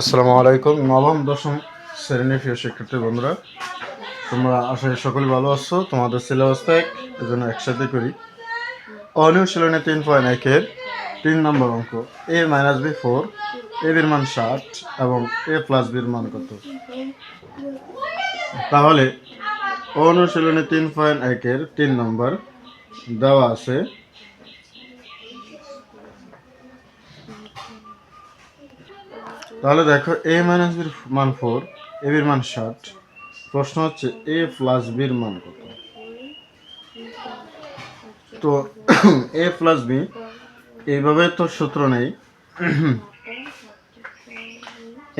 আসসালামু আলাইকুম। নবম, দশম শ্রেণির প্রিয় শিক্ষার্থী বন্ধুরা, তোমরা আশা সকলে ভালো আছো। তোমাদের সিলেবাসটা এক এজন্য একসাথে করি। অনুশীলনে তিন পয়েন্ট একের তিন নম্বর অঙ্ক A minus B four A বির মান ষাট এবং এ প্লাস বির মান কত? তাহলে, অনুশীলনে তিন পয়েন্ট একের তিন নম্বর দেওয়া আছে তাহলে দেখো এ মাইনাস বির মান ফোর এ বির মান ষাট। প্রশ্ন হচ্ছে এ প্লাস বির মান কত? তো এ প্লাস বি এইভাবে তো সূত্র নেই।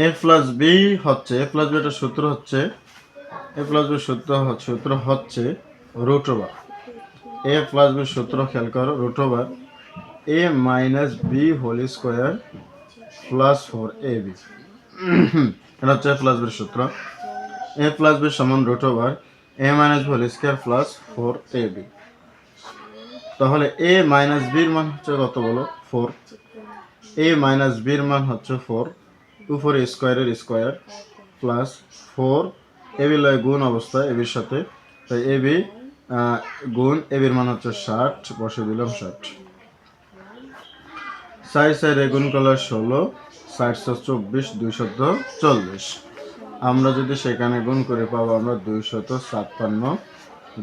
এ প্লাস বি হচ্ছে এ প্লাস বি একটা সূত্র হচ্ছে এ প্লাস বি সূত্র সূত্র হচ্ছে root over A plus B সূত্র খেয়াল করো root over A minus B whole square plus four A B এটা হচ্ছে প্লাস বির সূত্র। এ প্লাস বি সমান root over A minus whole square plus four A B তাহলে এ মাইনাস বির মান হচ্ছে কত বলো? ফোর এ মাইনাস বির মান হচ্ছে ফোর উপরে স্কোয়ারের square plus four A B লয় গুণ অবস্থা এ বির সাথে। তাই এ বি গুণ এ বির মান হচ্ছে ষাট বসে দিলাম ষাট। সাই সাই গুণ করলে ষোলো। ষাটশো চব্বিশ, দুইশত চল্লিশ। আমরা যদি সেখানে গুণ করে পাবো, আমরা দুইশত ছাপ্পান্ন।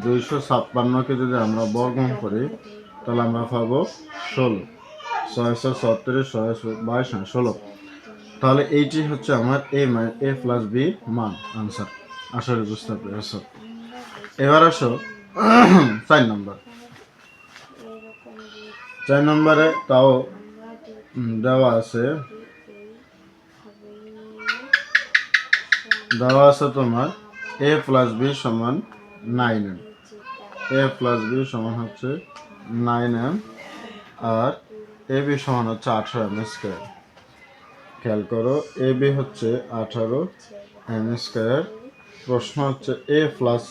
দুইশো ছাপ্পান্নকে যদি আমরা বর্গমূল করি, তাহলে আমরা পাবো ষোলো। ছয়শো ছত্রিশ ছয়শো বাইশ, ষোলো। তাহলে এইটি হচ্ছে আমার এ এ প্লাস বি মান আনসার আশা করি বুঝতে পেরেছ। এবার আসো, চার নম্বর। চার নম্বরে তাও দেওয়া আছে দেওয়া আছে তোমার এ প্লাস বি সমান nine M A plus B সমান হচ্ছে নাইন এম আর এ বি সমান হচ্ছে আঠারো এম স্কোয়ার খেয়াল করো এ বি হচ্ছে আঠারো এম স্কোয়ার প্রশ্ন হচ্ছে এ প্লাস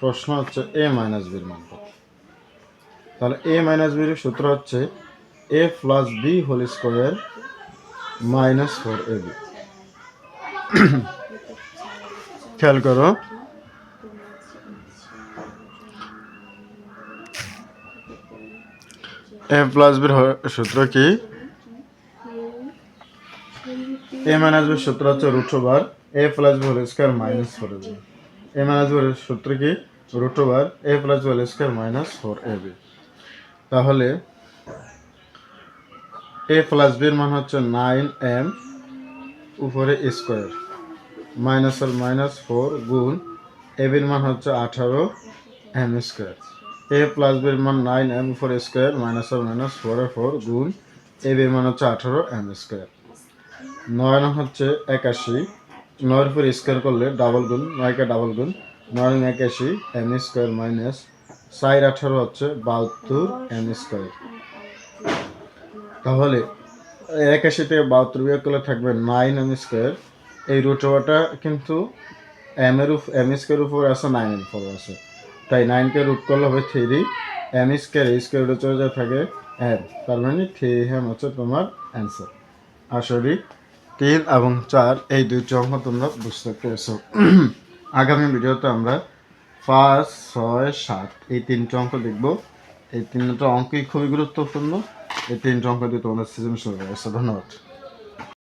প্রশ্ন হচ্ছে এ মাইনাস বির মান কত? তাহলে এ মাইনাস বির সূত্র হচ্ছে A plus B whole square minus four A B খেয়াল করো। এ প্লাস বির সূত্র কি? এ মাইনাস বির সূত্র হচ্ছে root over A plus B whole square minus four A B A minus বির সূত্র কি? Root over A plus B whole square minus four A তাহলে এ প্লাস বির মান হচ্ছে নাইন এম উপরে স্কোয়ার মাইনাস আর মাইনাস ফোর গুণ এ বির মান হচ্ছে আঠারো এম স্কোয়ার। এ প্লাস বির মান nine M four square minus R minus four A four গুণ এ বির মান হচ্ছে আঠারো এম স্কোয়ার। নয় হচ্ছে একাশি। নয়ের উপর স্কোয়ার করলে ডাবল গুণ, নয়কে ডাবল গুণ, নয় একাশি এম স্কোয়ার মাইনাস সাইড আঠারো হচ্ছে বাহাত্তর এম স্কোয়ার। তাহলে একাশি থেকে বাহাত্তর বিয়োগ করলে থাকবে নাইন এম স্কোয়ার। এই রুট ওভারটা কিন্তু এম এর উপ এম স্কোয়ার উপর আছে নাইন এর উপর আছে। তাই নাইনকে রুট করলে হবে থ্রি এম স্কোয়ার এই স্কোয়ার রুট যা থাকে এম তার মানে থ্রি এম হচ্ছে তোমার অ্যান্সার আসলে তিন এবং চার, এই দুইটি অঙ্ক তোমরা বুঝতে পেরেছ। আগামী ভিডিওতে আমরা পাঁচ, ছয়, সাত, এই তিনটি অঙ্ক দেখব। এই তিনটা অঙ্কই খুবই গুরুত্বপূর্ণ। এই তিনটি অঙ্ক দিয়ে তোমাদের শুরু হয়েছে ধন্যবাদ।